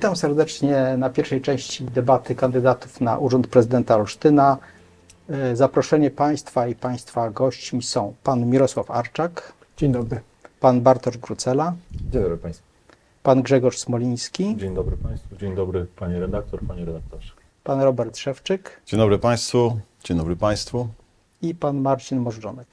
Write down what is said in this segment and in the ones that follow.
Witam serdecznie na pierwszej części debaty kandydatów na Urząd Prezydenta Olsztyna. E, Zaproszenie Państwa i Państwa gośćmi są Pan Mirosław Arczak, Dzień dobry. Pan Bartosz Grucela, Dzień dobry Państwu. Pan Grzegorz Smoliński, Dzień dobry Państwu, dzień dobry Panie Redaktor, Panie Redaktorze. Pan Robert Szewczyk Dzień dobry Państwu. Dzień dobry Państwu. i Pan Marcin Możdżonek.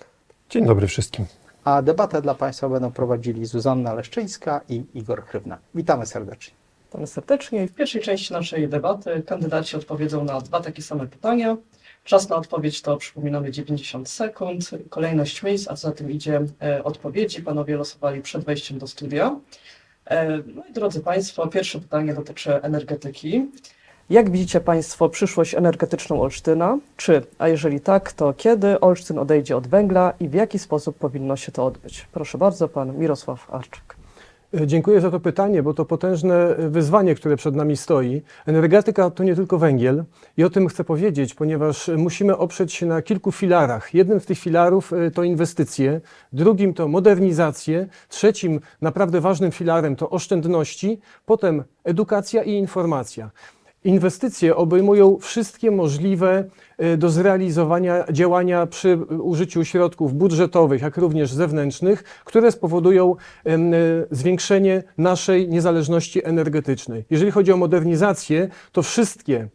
Dzień dobry wszystkim. A debatę dla Państwa będą prowadzili Zuzanna Leszczyńska i Igor Chrywna. Witamy serdecznie. Witamy serdecznie. W pierwszej części naszej debaty kandydaci odpowiedzą na dwa takie same pytania. Czas na odpowiedź to, przypominamy, 90 sekund. Kolejność miejsc, a za tym idzie e, odpowiedzi. Panowie losowali przed wejściem do studia. E, no i drodzy Państwo, pierwsze pytanie dotyczy energetyki. Jak widzicie Państwo przyszłość energetyczną Olsztyna? Czy, a jeżeli tak, to kiedy Olsztyn odejdzie od węgla i w jaki sposób powinno się to odbyć? Proszę bardzo, Pan Mirosław Arczyk. E, Dziękuję za to pytanie, bo to potężne wyzwanie, które przed nami stoi. Energetyka to nie tylko węgiel i o tym chcę powiedzieć, ponieważ musimy oprzeć się na kilku filarach. Jednym z tych filarów e, to inwestycje, drugim to modernizacje, trzecim naprawdę ważnym filarem to oszczędności, potem edukacja i informacja. Inwestycje obejmują wszystkie możliwe e, do zrealizowania działania przy użyciu środków budżetowych, jak również zewnętrznych, które spowodują e, zwiększenie naszej niezależności energetycznej. Jeżeli chodzi o modernizację, to wszystkie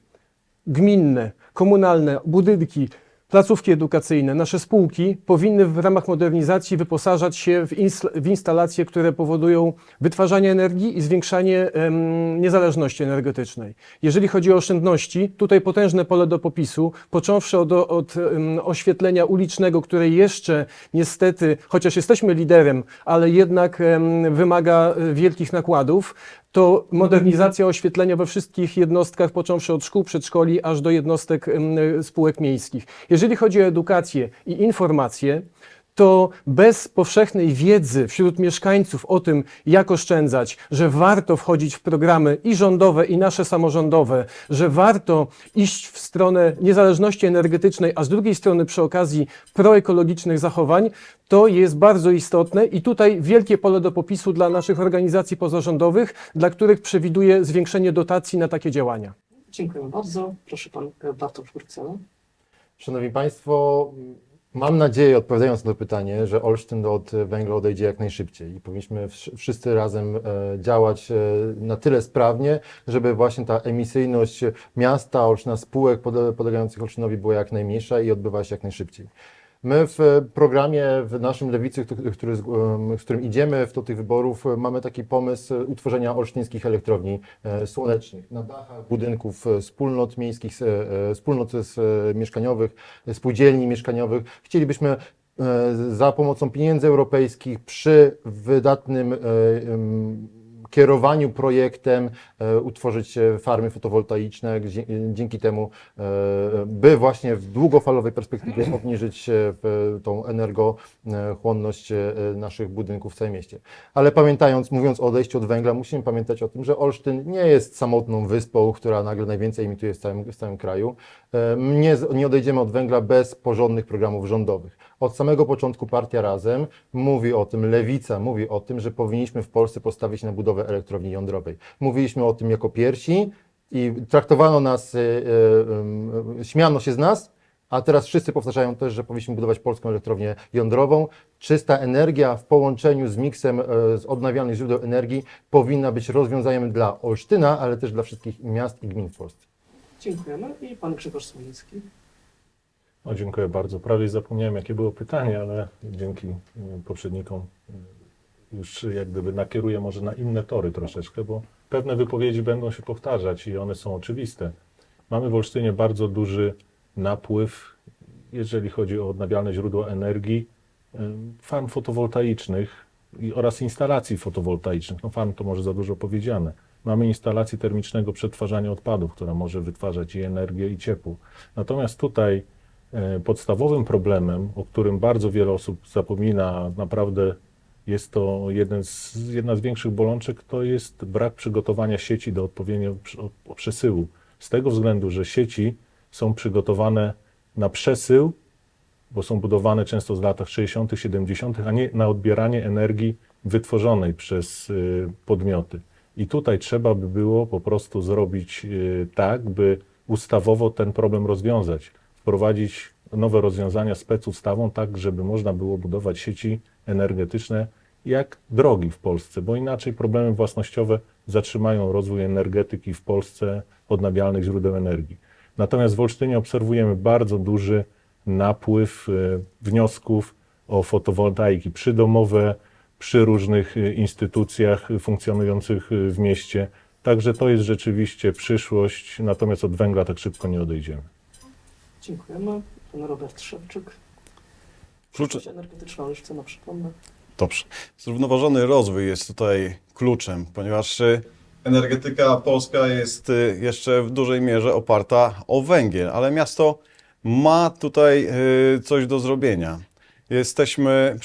gminne, komunalne budynki, placówki edukacyjne, nasze spółki powinny w ramach modernizacji wyposażać się w, w instalacje, które powodują wytwarzanie energii i zwiększanie em, niezależności energetycznej. Jeżeli chodzi o oszczędności, tutaj potężne pole do popisu, począwszy od, od em, oświetlenia ulicznego, które jeszcze niestety, chociaż jesteśmy liderem, ale jednak em, wymaga e, wielkich nakładów, to modernizacja oświetlenia we wszystkich jednostkach, począwszy od szkół, przedszkoli, aż do jednostek em, spółek miejskich. Jeżeli chodzi o edukację i informację, to bez powszechnej wiedzy wśród mieszkańców o tym, jak oszczędzać, że warto wchodzić w programy i rządowe, i nasze samorządowe, że warto iść w stronę niezależności energetycznej, a z drugiej strony przy okazji proekologicznych zachowań, to jest bardzo istotne i tutaj wielkie pole do popisu dla naszych organizacji pozarządowych, dla których przewiduje zwiększenie dotacji na takie działania. Dziękuję bardzo. Proszę Pan Bartosz Bruksela. Szanowni Państwo, mam nadzieję, odpowiadając na to pytanie, że Olsztyn od węgla odejdzie jak najszybciej i powinniśmy wsz- wszyscy razem e, działać e, na tyle sprawnie, żeby właśnie ta emisyjność miasta, Olsztyna, spółek podlegających Olsztynowi była jak najmniejsza i odbywała się jak najszybciej. My w programie, w naszym Lewicy, który, z którym idziemy w do tych wyborów, e, mamy taki pomysł e, utworzenia olsztyńskich elektrowni e, słonecznych na dachach budynków wspólnot miejskich, wspólnot mieszkaniowych, spółdzielni mieszkaniowych. Chcielibyśmy za pomocą pieniędzy europejskich przy wydatnym kierowaniu projektem e, utworzyć e, farmy fotowoltaiczne, gdzie- dzięki temu, e, by właśnie w długofalowej perspektywie obniżyć e, tą energochłonność e, naszych budynków w całym mieście. Ale pamiętając, mówiąc o odejściu od węgla, musimy pamiętać o tym, że Olsztyn nie jest samotną wyspą, która nagle najwięcej emituje w całym, w całym kraju. E, Nie, nie odejdziemy od węgla bez porządnych programów rządowych. Od samego początku partia Razem mówi o tym, Lewica mówi o tym, że powinniśmy w Polsce postawić na budowę elektrowni jądrowej. Mówiliśmy o tym jako pierwsi i traktowano nas, e, e, e, śmiano się z nas, a teraz wszyscy powtarzają też, że powinniśmy budować polską elektrownię jądrową. Czysta energia w połączeniu z miksem z odnawialnych źródeł energii powinna być rozwiązaniem dla Olsztyna, ale też dla wszystkich miast i gmin w Polsce. Dziękujemy. I Pan Grzegorz Smoliński. O, dziękuję bardzo. Prawie zapomniałem, jakie było pytanie, ale dzięki y, poprzednikom y, już jak gdyby nakieruję może na inne tory troszeczkę, bo pewne wypowiedzi będą się powtarzać i one są oczywiste. Mamy w Olsztynie bardzo duży napływ, jeżeli chodzi o odnawialne źródła energii, y, farm fotowoltaicznych oraz instalacji fotowoltaicznych. No farm to może za dużo powiedziane. Mamy instalację termicznego przetwarzania odpadów, która może wytwarzać i energię, i ciepło. Natomiast tutaj e, podstawowym problemem, o którym bardzo wiele osób zapomina, naprawdę jest to jeden z, jedna z większych bolączek, to jest brak przygotowania sieci do odpowiedniego przesyłu. Z tego względu, że sieci są przygotowane na przesył, bo są budowane często w latach 60., 70., a nie na odbieranie energii wytworzonej przez y, podmioty. I tutaj trzeba by było po prostu zrobić y, tak, by ustawowo ten problem rozwiązać, wprowadzić nowe rozwiązania specustawą, tak żeby można było budować sieci energetyczne jak drogi w Polsce, bo inaczej problemy własnościowe zatrzymają rozwój energetyki w Polsce, odnawialnych źródeł energii. Natomiast w Olsztynie obserwujemy bardzo duży napływ y, wniosków o fotowoltaiki przydomowe przy różnych y, instytucjach funkcjonujących y, w mieście. Także to jest rzeczywiście przyszłość, natomiast od węgla tak szybko nie odejdziemy. Dziękujemy. Pan Robert Szewczyk. Przyszłość energetyczna Olsztyna, przypomnę. Dobrze. Zrównoważony rozwój jest tutaj kluczem, ponieważ y, energetyka polska jest y, jeszcze w dużej mierze oparta o węgiel, ale miasto ma tutaj y, coś do zrobienia. Jesteśmy,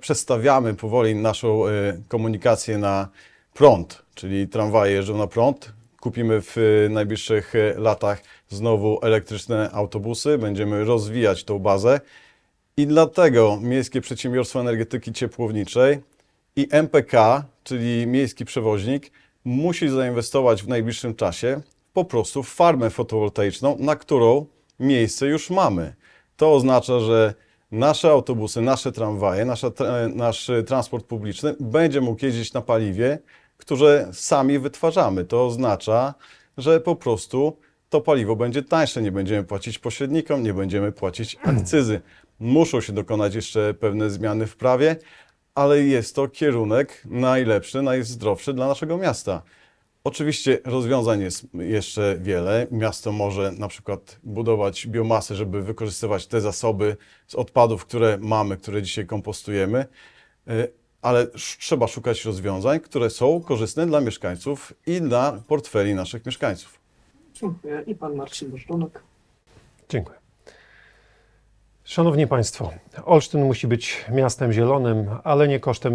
przestawiamy powoli naszą komunikację na prąd, czyli tramwaje jeżdżą na prąd. Kupimy w y, najbliższych y, latach znowu elektryczne autobusy, będziemy rozwijać tą bazę. I dlatego Miejskie Przedsiębiorstwo Energetyki Ciepłowniczej i MPK, czyli miejski przewoźnik, musi zainwestować w najbliższym czasie po prostu w farmę fotowoltaiczną, na którą miejsce już mamy. To oznacza, że nasze autobusy, nasze tramwaje, nasza, nasz transport publiczny będzie mógł jeździć na paliwie, które sami wytwarzamy. To oznacza, że po prostu to paliwo będzie tańsze, nie będziemy płacić pośrednikom, nie będziemy płacić akcyzy. Muszą się dokonać jeszcze pewne zmiany w prawie, ale jest to kierunek najlepszy, najzdrowszy dla naszego miasta. Oczywiście rozwiązań jest jeszcze wiele. Miasto może na przykład budować biomasę, żeby wykorzystywać te zasoby z odpadów, które mamy, które dzisiaj kompostujemy, y, ale trzeba szukać rozwiązań, które są korzystne dla mieszkańców i dla portfeli naszych mieszkańców. Dziękuję. I pan Marcin Bożdżonek. Dziękuję. Szanowni Państwo, Olsztyn musi być miastem zielonym, ale nie kosztem,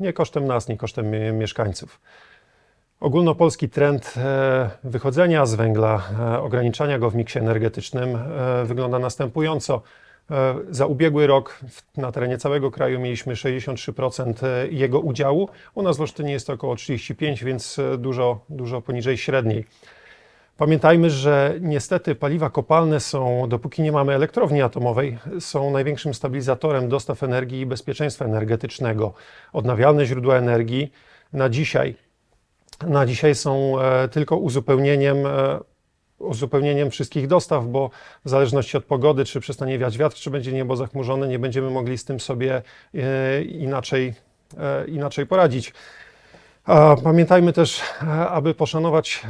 nie kosztem nas, nie kosztem mieszkańców. Ogólnopolski trend e, wychodzenia z węgla, e, ograniczania go w miksie energetycznym e, wygląda następująco. E, Za ubiegły rok na terenie całego kraju mieliśmy 63% jego udziału. U nas w Olsztynie jest to około 35%, więc e, dużo, dużo poniżej średniej. Pamiętajmy, że niestety paliwa kopalne są, dopóki nie mamy elektrowni atomowej, są największym stabilizatorem dostaw energii i bezpieczeństwa energetycznego. Odnawialne źródła energii na dzisiaj, na dzisiaj są e, tylko uzupełnieniem, e, uzupełnieniem wszystkich dostaw, bo w zależności od pogody, czy przestanie wiać wiatr, czy będzie niebo zachmurzone, nie będziemy mogli z tym sobie e, inaczej, e, inaczej poradzić. Pamiętajmy też, e, aby poszanować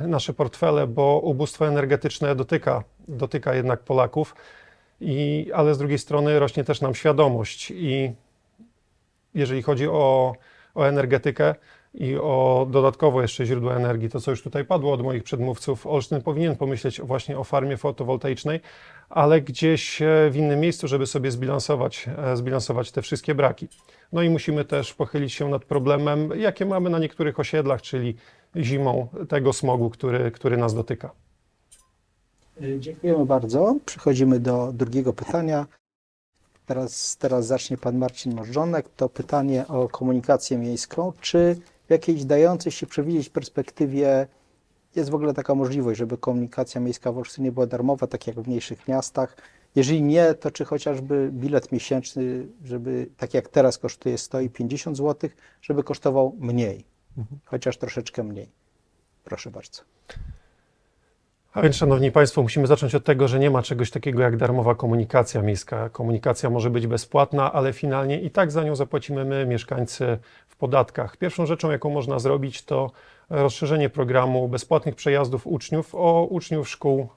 nasze portfele, bo ubóstwo energetyczne dotyka, dotyka jednak Polaków, i, ale z drugiej strony rośnie też nam świadomość. I jeżeli chodzi o, o energetykę i o dodatkowo jeszcze źródła energii, to co już tutaj padło od moich przedmówców, Olsztyn powinien pomyśleć właśnie o farmie fotowoltaicznej, ale gdzieś e, w innym miejscu, żeby sobie zbilansować, e, zbilansować te wszystkie braki. No i musimy też pochylić się nad problemem, jakie mamy na niektórych osiedlach, czyli zimą tego smogu, który, który nas dotyka. Y, Dziękujemy bardzo. Przechodzimy do drugiego pytania. Teraz, teraz zacznie pan Marcin Możdżonek. To pytanie o komunikację miejską. Czy w jakiejś dającej się przewidzieć perspektywie jest w ogóle taka możliwość, żeby komunikacja miejska w Olsztynie była darmowa, tak jak w mniejszych miastach? Jeżeli nie, to czy chociażby bilet miesięczny, żeby tak jak teraz kosztuje 150 zł, żeby kosztował mniej, chociaż troszeczkę mniej? Proszę bardzo. A więc, Szanowni Państwo, musimy zacząć od tego, że nie ma czegoś takiego jak darmowa komunikacja miejska. Komunikacja może być bezpłatna, ale finalnie i tak za nią zapłacimy my, mieszkańcy, w podatkach. Pierwszą rzeczą, jaką można zrobić, to rozszerzenie programu bezpłatnych przejazdów uczniów o uczniów szkół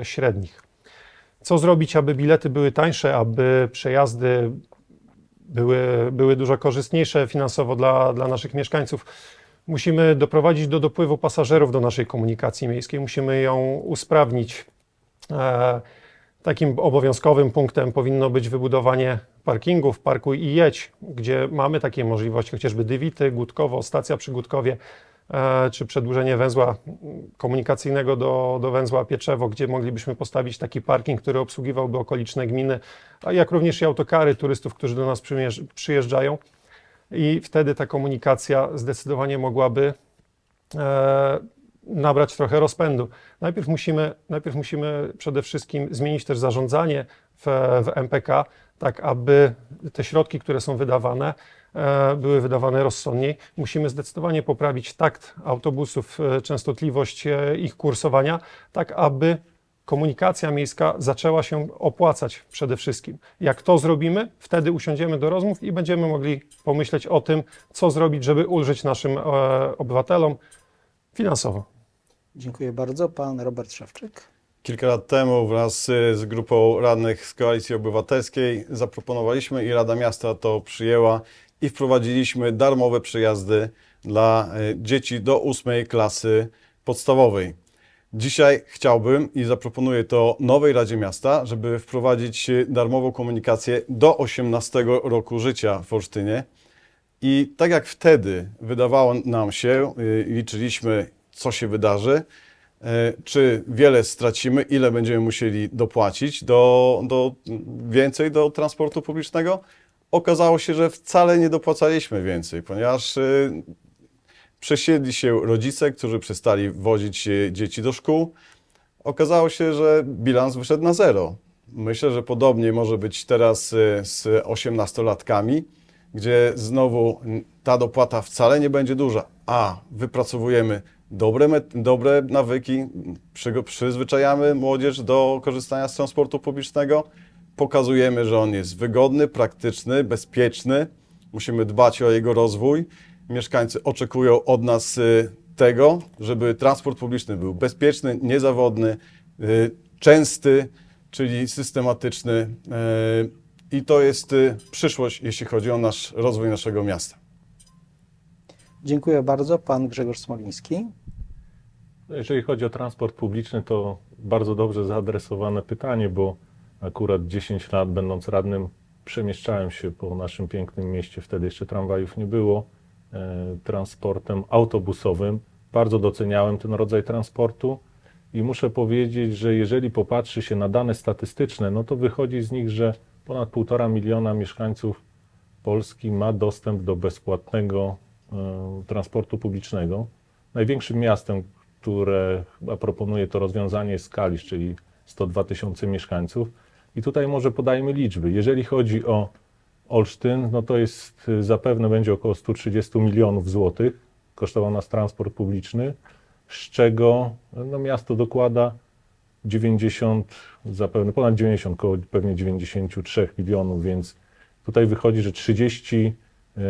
e, średnich. Co zrobić, aby bilety były tańsze, aby przejazdy były, były dużo korzystniejsze finansowo dla, dla naszych mieszkańców? Musimy doprowadzić do dopływu pasażerów do naszej komunikacji miejskiej, musimy ją usprawnić. E, Takim obowiązkowym punktem powinno być wybudowanie parkingów, parkuj i jedź, gdzie mamy takie możliwości, chociażby Dywity, Gutkowo, stacja przy Gutkowie, e, czy przedłużenie węzła komunikacyjnego do, do węzła Pieczewo, gdzie moglibyśmy postawić taki parking, który obsługiwałby okoliczne gminy, jak również i autokary turystów, którzy do nas przyjeżdżają. I wtedy ta komunikacja zdecydowanie mogłaby e, nabrać trochę rozpędu. Najpierw musimy, najpierw musimy przede wszystkim zmienić też zarządzanie w, w MPK, tak aby te środki, które są wydawane, e, były wydawane rozsądniej. Musimy zdecydowanie poprawić takt autobusów, e, częstotliwość e, ich kursowania, tak aby komunikacja miejska zaczęła się opłacać przede wszystkim. Jak to zrobimy, wtedy usiądziemy do rozmów i będziemy mogli pomyśleć o tym, co zrobić, żeby ulżyć naszym e, obywatelom finansowo. Dziękuję bardzo. Pan Robert Szewczyk. Kilka lat temu wraz y, z grupą radnych z Koalicji Obywatelskiej zaproponowaliśmy i Rada Miasta to przyjęła i wprowadziliśmy darmowe przejazdy dla y, dzieci do ósmej klasy podstawowej. Dzisiaj chciałbym i zaproponuję to nowej Radzie Miasta, żeby wprowadzić y, darmową komunikację do 18 roku życia w Olsztynie. I tak jak wtedy wydawało nam się, y, liczyliśmy, co się wydarzy, e, czy wiele stracimy, ile będziemy musieli dopłacić do, do więcej do transportu publicznego, okazało się, że wcale nie dopłacaliśmy więcej, ponieważ y, przesiedli się rodzice, którzy przestali wozić dzieci do szkół. Okazało się, że bilans wyszedł na zero. Myślę, że podobnie może być teraz e, z 18-latkami, gdzie znowu ta dopłata wcale nie będzie duża, a wypracowujemy dobre, dobre nawyki, przygo- przyzwyczajamy młodzież do korzystania z transportu publicznego, pokazujemy, że on jest wygodny, praktyczny, bezpieczny, musimy dbać o jego rozwój. Mieszkańcy oczekują od nas y, tego, żeby transport publiczny był bezpieczny, niezawodny, y, częsty, czyli systematyczny. y, I to jest przyszłość, jeśli chodzi o nasz rozwój naszego miasta. Dziękuję bardzo. Pan Grzegorz Smoliński. Jeżeli chodzi o transport publiczny, to bardzo dobrze zaadresowane pytanie, bo akurat 10 lat będąc radnym przemieszczałem się po naszym pięknym mieście, wtedy jeszcze tramwajów nie było, transportem autobusowym. Bardzo doceniałem ten rodzaj transportu i muszę powiedzieć, że jeżeli popatrzy się na dane statystyczne, no to wychodzi z nich, że ponad 1,5 miliona mieszkańców Polski ma dostęp do bezpłatnego e, transportu publicznego. Największym miastem, które chyba proponuje to rozwiązanie jest Kalisz, czyli 102 tysiące mieszkańców. I tutaj może podajmy liczby. Jeżeli chodzi o Olsztyn, no to jest y, zapewne będzie około 130 milionów złotych kosztował nas transport publiczny, z czego no, miasto dokłada 90, zapewne ponad 90, około pewnie 93 milionów, więc tutaj wychodzi, że 30 e,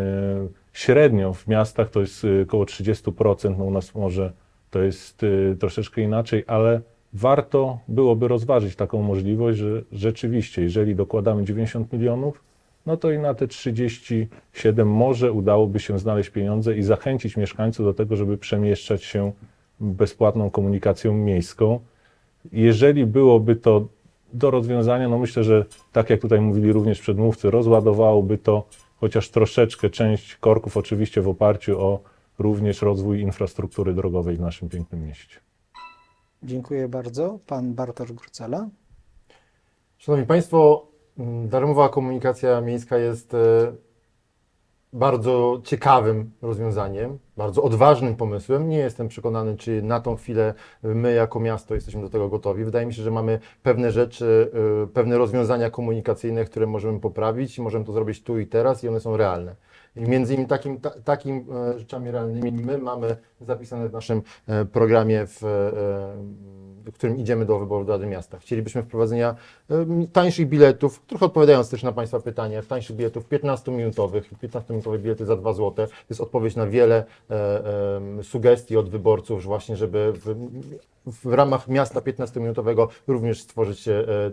średnio w miastach to jest e, około 30%, no u nas może to jest troszeczkę inaczej, ale warto byłoby rozważyć taką możliwość, że rzeczywiście, jeżeli dokładamy 90 milionów, no to i na te 37 może udałoby się znaleźć pieniądze i zachęcić mieszkańców do tego, żeby przemieszczać się bezpłatną komunikacją miejską. Jeżeli byłoby to do rozwiązania, no myślę, że tak jak tutaj mówili również przedmówcy, rozładowałoby to chociaż troszeczkę część korków, oczywiście w oparciu o również rozwój infrastruktury drogowej w naszym pięknym mieście. Dziękuję bardzo. Pan Bartosz Grucela. Szanowni Państwo, darmowa komunikacja miejska jest e, bardzo ciekawym rozwiązaniem, bardzo odważnym pomysłem. Nie jestem przekonany, czy na tą chwilę my jako miasto jesteśmy do tego gotowi. Wydaje mi się, że mamy pewne rzeczy, e, pewne rozwiązania komunikacyjne, które możemy poprawić możemy to zrobić tu i teraz i one są realne. I między innymi takim, ta, takim e, rzeczami realnymi my mamy zapisane w naszym e, programie, w, e, w którym idziemy do wyboru do Rady Miasta. Chcielibyśmy wprowadzenia tańszych biletów, trochę odpowiadając też na Państwa pytanie, tańszych biletów 15-minutowych, 15-minutowe bilety za 2 zł. To jest odpowiedź na wiele sugestii od wyborców, właśnie, żeby w, w ramach miasta 15-minutowego również stworzyć e, e,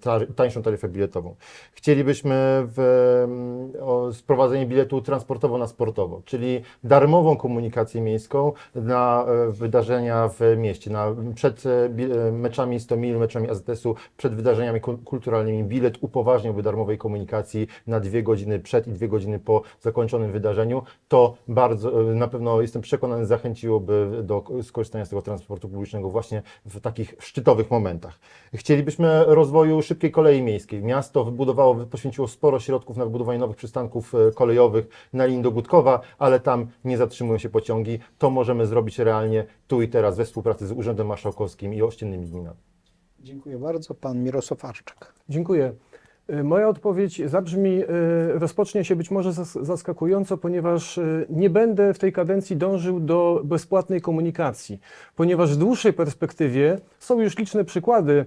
ta, tańszą taryfę biletową. Chcielibyśmy w, o sprowadzenie biletu transportowo na sportowo, czyli darmową komunikację miejską na e, wydarzenia w mieście, na, przed e, e, meczami 100 mil, meczami AZS-u, przed wydarzeniami ku- kulturalnymi. Bilet upoważniałby darmowej komunikacji na dwie godziny przed i dwie godziny po zakończonym wydarzeniu. To bardzo, e, na pewno jestem przekonany, zachęciłoby do skorzystania z tego transportu publicznego właśnie w takich szczytowych momentach. Chcielibyśmy rozwoju szybkiej kolei miejskiej. Miasto wybudowało, poświęciło sporo środków na wybudowanie nowych przystanków kolejowych kolejowych na linii do Gutkowa, ale tam nie zatrzymują się pociągi. To możemy zrobić realnie tu i teraz we współpracy z Urzędem Marszałkowskim i ościennymi gminami. Dziękuję bardzo. Pan Mirosław Arczak. Dziękuję. Y, Moja odpowiedź zabrzmi, y, rozpocznie się być może zas- zaskakująco, ponieważ y, nie będę w tej kadencji dążył do bezpłatnej komunikacji, ponieważ w dłuższej perspektywie są już liczne przykłady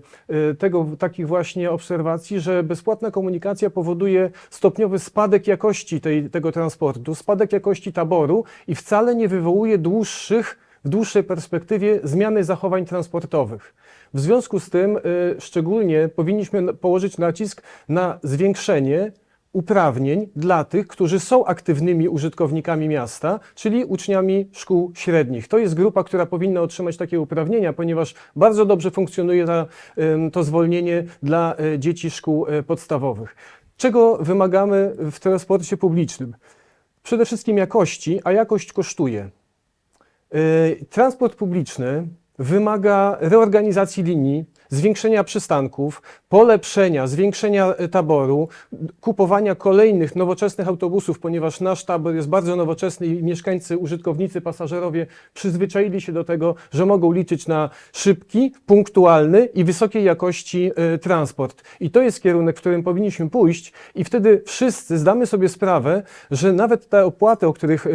tego, takich właśnie obserwacji, że bezpłatna komunikacja powoduje stopniowy spadek jakości tej, tego transportu, spadek jakości taboru i wcale nie wywołuje dłuższych, w dłuższej perspektywie zmiany zachowań transportowych. W związku z tym y, szczególnie powinniśmy położyć nacisk na zwiększenie uprawnień dla tych, którzy są aktywnymi użytkownikami miasta, czyli uczniami szkół średnich. To jest grupa, która powinna otrzymać takie uprawnienia, ponieważ bardzo dobrze funkcjonuje ta, to zwolnienie dla y, dzieci szkół y, podstawowych. Czego wymagamy w transporcie publicznym? Przede wszystkim jakości, a jakość kosztuje. Y, Transport publiczny wymaga reorganizacji linii, zwiększenia przystanków, polepszenia, zwiększenia e, taboru, kupowania kolejnych nowoczesnych autobusów, ponieważ nasz tabor jest bardzo nowoczesny i mieszkańcy, użytkownicy, pasażerowie przyzwyczaili się do tego, że mogą liczyć na szybki, punktualny i wysokiej jakości e, transport. I to jest kierunek, w którym powinniśmy pójść i wtedy wszyscy zdamy sobie sprawę, że nawet te opłaty, o których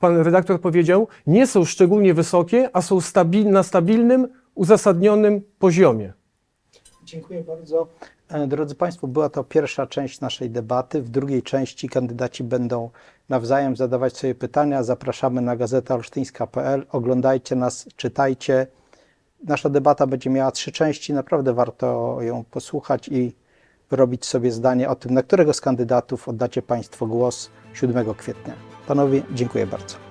pan redaktor powiedział, nie są szczególnie wysokie, a są stabil, na stabilnym, uzasadnionym poziomie. Dziękuję bardzo. E, Drodzy Państwo, była to pierwsza część naszej debaty. W drugiej części kandydaci będą nawzajem zadawać sobie pytania. Zapraszamy na gazetę olsztyńska.pl. Oglądajcie nas, czytajcie. Nasza debata będzie miała trzy części. Naprawdę warto ją posłuchać i wyrobić sobie zdanie o tym, na którego z kandydatów oddacie Państwo głos 7 kwietnia. Panowie, dziękuję bardzo.